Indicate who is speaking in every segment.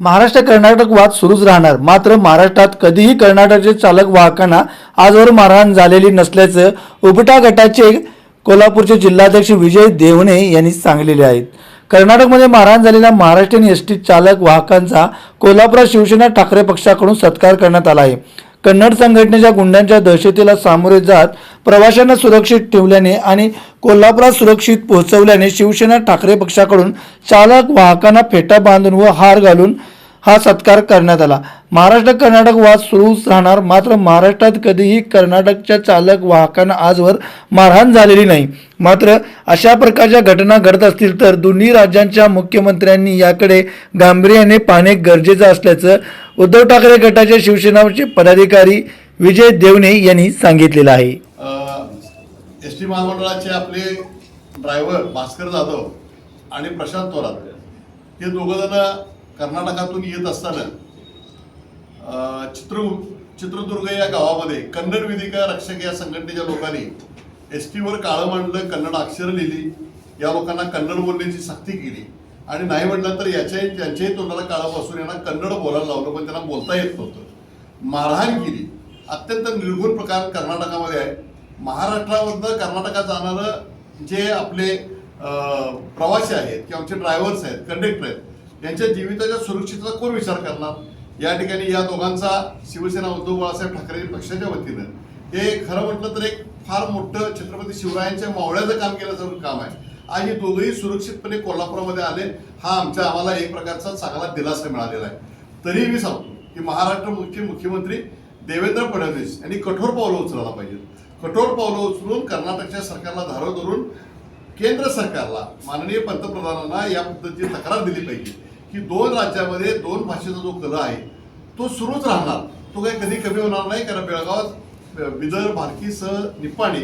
Speaker 1: महाराष्ट्र कर्नाटक वाद सुरूच राहणार. मात्र महाराष्ट्रात कधीही कर्नाटकचे चालक वाहकांना आजवर मारहाण झालेली नसल्याचं उपटा गटाचे कोल्हापूरचे जिल्हाध्यक्ष विजय देवणे यांनी सांगलेले आहेत कर्नाटकमध्ये मारहाण झालेल्या महाराष्ट्रीयन एस टी चालक वाहकांचा कोल्हापुरात शिवसेना ठाकरे पक्षाकडून सत्कार करण्यात आला आहे. कन्नड संघटनेच्या गुंडांच्या दहशतीला सामोरे जात प्रवाशांना सुरक्षित ठेवल्याने आणि कोल्हापुरात सुरक्षित पोहोचवल्याने शिवसेना ठाकरे पक्षाकडून चालक वाहकांना फेटा बांधून व हार घालून हा सत्कार करण्यात आला. महाराष्ट्र कर्नाटक वाद सुरूच राहणार मात्र महाराष्ट्रात कधीही कर्नाटकच्या चालक वाहकांना आजवर मारहाण झालेली नाही. मात्र अशा प्रकारच्या घटना घडत असतील तर दोन्ही राज्यांच्या मुख्यमंत्र्यांनी याकडे गांभीर्याने पाहणे गरजेचं असल्याचं उद्धव ठाकरे गटाचे शिवसेनाचे पदाधिकारी विजय देवणे यांनी सांगितलेलं आहे.
Speaker 2: एस टी महामंडळाचे आपले ड्रायव्हर भास्कर जाधव आणि प्रशांत थोरात हे दोघं जण कर्नाटकातून येत असताना चित्र चित्रदुर्ग या गावामध्ये कन्नड विधिका रक्षक या संघटनेच्या लोकांनी एस टीवर काळं मांडलं कन्नड अक्षरं लिहिली. या लोकांना कन्नड बोलण्याची सक्ती केली. आणि नाही म्हटलं तर याच्याही त्यांच्याही तोंडाला काळापासून यांना कन्नड बोलायला लावलं पण त्यांना बोलता येत नव्हतं. मारहाण केली. अत्यंत निर्घुण प्रकार कर्नाटकामध्ये आहे. महाराष्ट्रावरनं कर्नाटकात जाणारं जे आपले प्रवासी आहेत किंवा आमचे ड्रायव्हर्स आहेत कंडक्टर आहेत यांच्या जीविताच्या सुरक्षिततेचा कोण विचार करणार? या ठिकाणी या दोघांचा शिवसेना उद्धव बाळासाहेब ठाकरे पक्षाच्या वतीनं हे खरं म्हटलं तर एक फार मोठं छत्रपती शिवरायांच्या मावळ्याचं काम केल्याचं काम आहे. आज हे दोघंही सुरक्षितपणे कोल्हापुरामध्ये आले हा आमच्या आम्हाला एक प्रकारचा चांगला दिलासा मिळालेला आहे. तरी मी सांगतो की महाराष्ट्र मुख्य मुख्यमंत्री देवेंद्र फडणवीस यांनी कठोर पावलं उचलायला पाहिजे कठोर पावलं उचलून कर्नाटकच्या सरकारला धारं धरून केंद्र सरकारला माननीय पंतप्रधानांना या पद्धतीची तक्रार दिली पाहिजे की दोन राज्यामध्ये दोन भाषेचा जो कला आहे तो सुरूच राहणार. तो काही कधी कमी होणार नाही कारण बेळगावात बिदर भारकीसह निपाणी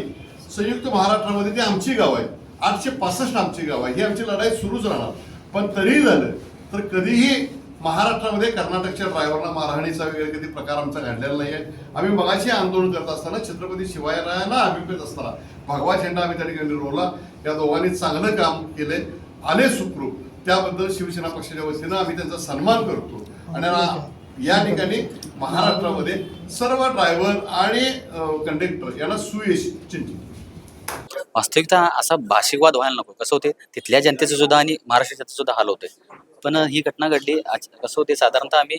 Speaker 2: संयुक्त महाराष्ट्रामध्ये ती आमची गाव आहे आठशे पासष्ट आमची गाव आहे ही आमची लढाई सुरूच राहणार. पण तरीही झालं तर कधीही महाराष्ट्रामध्ये कर्नाटकच्या ड्रायव्हरला मारहाणीचा वगैरे कधी प्रकार आमचा घडलेला नाही आहे. आम्ही मगाशी आंदोलन करत असताना छत्रपती शिवाजीरायांना अभिप्रेत असताना भगवा झेंडा आम्ही त्या ठिकाणी रोवला. या दोघांनी चांगलं काम केलंय. आले सुखरूप. त्याबद्दल शिवसेना पक्षाच्या वतीनं आम्ही त्यांचा सन्मान करतो. आणि या ठिकाणी महाराष्ट्रामध्ये सर्व ड्रायव्हर आणि कंडक्टर यांना सुयश
Speaker 3: वास्तविकता असा भाषिकवाद व्हायला नको. कसं होते तिथल्या जनतेचं सुद्धा आणि महाराष्ट्राचं सुद्धा हाल होते. पण ही घटना घडली. आज- कसं होते साधारणतः आम्ही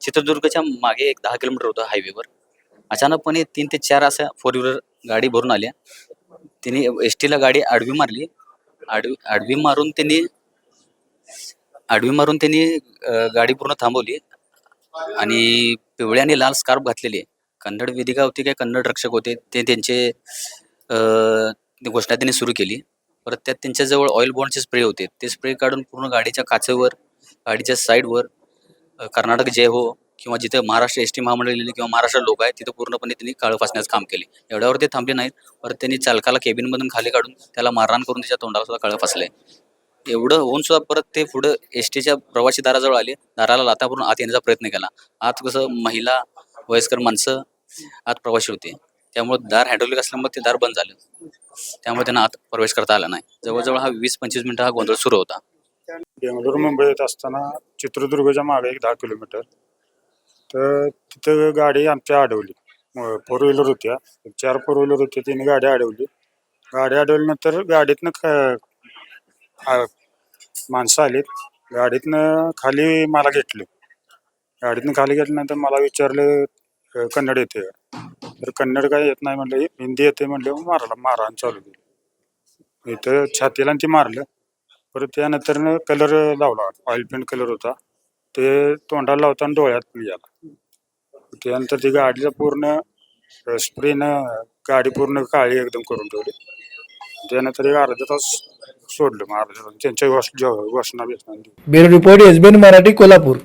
Speaker 3: चित्रदुर्गच्या मागे एक दहा किलोमीटर होतं हायवेवर अचानकपणे तीन ते चार अशा फोर व्हीलर गाडी भरून आल्या. तिने एस टीला गाडी आडवी मारली. आडवी आडवी मारून त्यांनी आडवी मारून त्यांनी गाडी पूर्ण थांबवली. आणि पिवळी आणि लाल स्कार्फ घातलेली कन्नड वेदिका होती काय कन्नड रक्षक होते ते त्यांचे ती घोषणा त्यांनी सुरू केली. परत त्यात त्यांच्याजवळ ऑइल बॉन्डचे स्प्रे होते. ते स्प्रे काढून पूर्ण गाडीच्या काचेवर गाडीच्या साईडवर कर्नाटक जय हो किंवा जिथे महाराष्ट्र एस टी महामंडळ किंवा महाराष्ट्र लोक आहेत तिथे पूर्णपणे त्यांनी काळ फासण्याचं काम केले. एवढ्यावर ते थांबले नाहीत. परत त्यांनी चालकाला केबिनमधून खाली काढून त्याला मारहाण करून त्याच्या तोंडाला सुद्धा काळ फासले एवढं होऊन सुद्धा परत ते पुढं एस टीच्या प्रवासी दाराजवळ आले. दाराला लातावरून आत येण्याचा प्रयत्न केला. आत कसं महिला वयस्कर माणसं आत प्रवासी होते. त्यामुळे दार हायड्रोलिक असल्यामुळे ते दार बंद झालं. त्यामुळे त्यांना आत प्रवेश करता आला नाही. जवळजवळ हा वीस पंचवीस मिनिटं हा गोंधळ सुरू होता.
Speaker 4: बेंगलोर मुंबई येत असताना चित्रदुर्गच्या मागे एक दहा किलोमीटर. तर तिथं गाडी आमच्या अडवली. फोर व्हीलर होत्या. चार फोर व्हीलर होत्या तिने गाडी अडवली. गाडी अडवल्यानंतर गाडीतनं आ- माणसं आलीत. गाडीतनं खाली मला घेतलं. गाडीतनं खाली घेतल्यानंतर मला विचारलं अ, कन्नड येते का? तर कन्नड काय येत नाही म्हणलं हिंदी येते म्हणलं मग मारला मारहाण चालू केली. इथं छातीला आणि ते मारलं. परत त्यानंतर कलर लावला. ऑइल पेंट कलर होता. ते तोंडाला लावताना डोळ्यात गेला त्यानंतर ती गाडीला पूर्ण स्प्रेनं गाडी पूर्ण काळी एकदम करून ठेवली. त्यानंतर एक अर्धा तास सोडलं मग त्यांच्या तास त्यांच्या वस घोषणा बिषणा दिली.
Speaker 1: Bureau report SBN Marathi Kolhapur